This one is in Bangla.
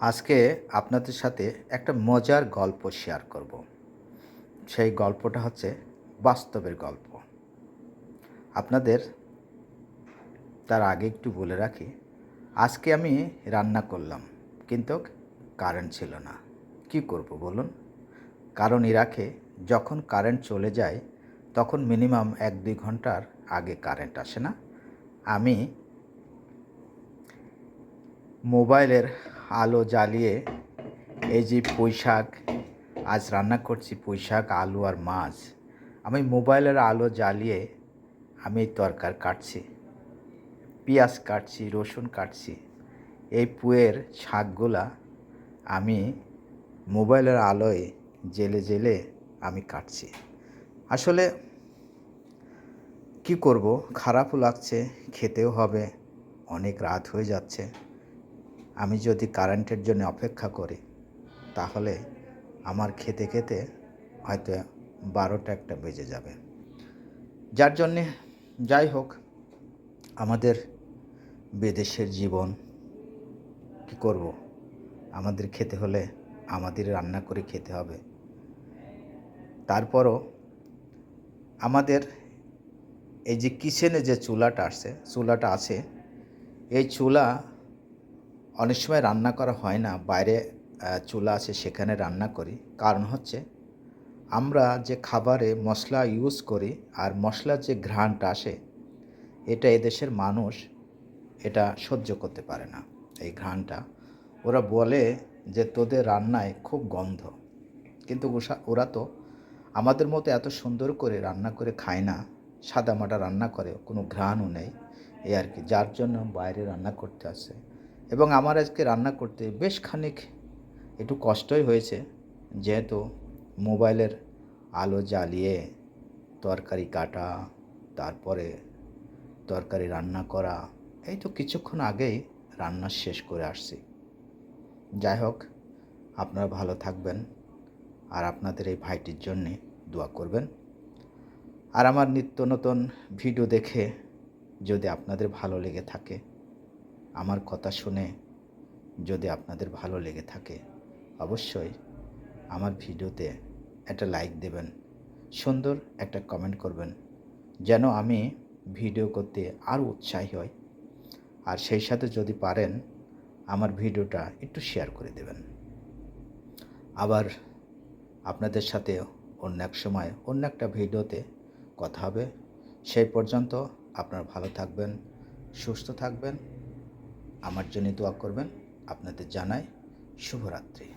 আজকে আপনাদের সাথে একটা মজার গল্প শেয়ার করব। সেই গল্পটা হচ্ছে বাস্তবের গল্প। আপনাদের তার আগে একটু বলে রাখি, আজকে আমি রান্না করলাম, কিন্তু কারেন্ট ছিল না। কি করব বলুন? কারণ ইরাকে যখন কারেন্ট চলে যায়, তখন মিনিমাম এক দুই ঘণ্টার আগে কারেন্ট আসে না। আমি মোবাইলের আলো জ্বালিয়ে এই যে পুঁই শাক, আজ রান্না করছি পুঁই শাক, আলু আর মাছ। আমি মোবাইলের আলো জ্বালিয়ে আমি তরকার কাটছি। পেঁয়াজ কাটছি, রসুন কাটছি। এই পুয়ের শাকগুলা আমি মোবাইলের আলোয় জেলে জেলে আমি কাটছি। আসলে কি করব? খারাপও লাগছে, খেতেও হবে, অনেক রাত হয়ে যাচ্ছে। আমি যদি কারেন্টের জন্য অপেক্ষা করি, তাহলে আমার খেতে খেতে হয়তো বারোটা একটা বেজে যাবে। যার জন্যে যাই হোক, আমাদের বিদেশের জীবন কি করব? আমাদের খেতে হলে আমাদের রান্না করে খেতে হবে। তারপরও আমাদের এই যে কিচেনে যে চুলাটা আসছে চুলাটা আছে, এই চুলা অনেক সময় রান্না করা হয় না, বাইরে চুলা আছে সেখানে রান্না করি। কারণ হচ্ছে, আমরা যে খাবারে মশলা ইউজ করি আর মশলার যে ঘ্রাণটা আসে, এটা এদেশের মানুষ এটা সহ্য করতে পারে না, এই ঘ্রাণটা। ওরা বলে যে তোদের রান্নায় খুব গন্ধ। কিন্তু ওরা তো আমাদের মতো এত সুন্দর করে রান্না করে খায় না সাদামাটা রান্না করে, কোনো ঘ্রাণও নেই, এই আর কি। যার জন্য বাইরে রান্না করতে আসে। এবং আমার আজকে রান্না করতে বেশ খানিক একটু কষ্টই হয়েছে, যেহেতু মোবাইলের আলো জ্বালিয়ে তরকারি কাটা, তারপরে তরকারি রান্না করা, এই তো কিছুক্ষণ আগেই রান্না শেষ করে আসছি। যাই হোক, আপনারা ভালো থাকবেন আর আপনাদের এই ভাইটির জন্যে দোয়া করবেন। আর আমার নিত্য নতুন ভিডিও দেখে যদি আপনাদের ভালো লেগে থাকে আমার কথা শুনে যদি আপনাদের ভালো লেগে থাকে, অবশ্যই আমার ভিডিওতে একটা লাইক দেবেন, সুন্দর একটা কমেন্ট করবেন, যেন আমি ভিডিও করতে আরও উৎসাহী হই। আর সেই সাথে যদি পারেন, আমার ভিডিওটা একটু শেয়ার করে দেবেন। আবার আপনাদের সাথে অন্য এক সময় অন্য একটা ভিডিওতে কথা হবে। সেই পর্যন্ত আপনারা ভালো থাকবেন, সুস্থ থাকবেন। আমার জন্য দোয়া করবেন। আপনাদের জানাই শুভরাত্রি।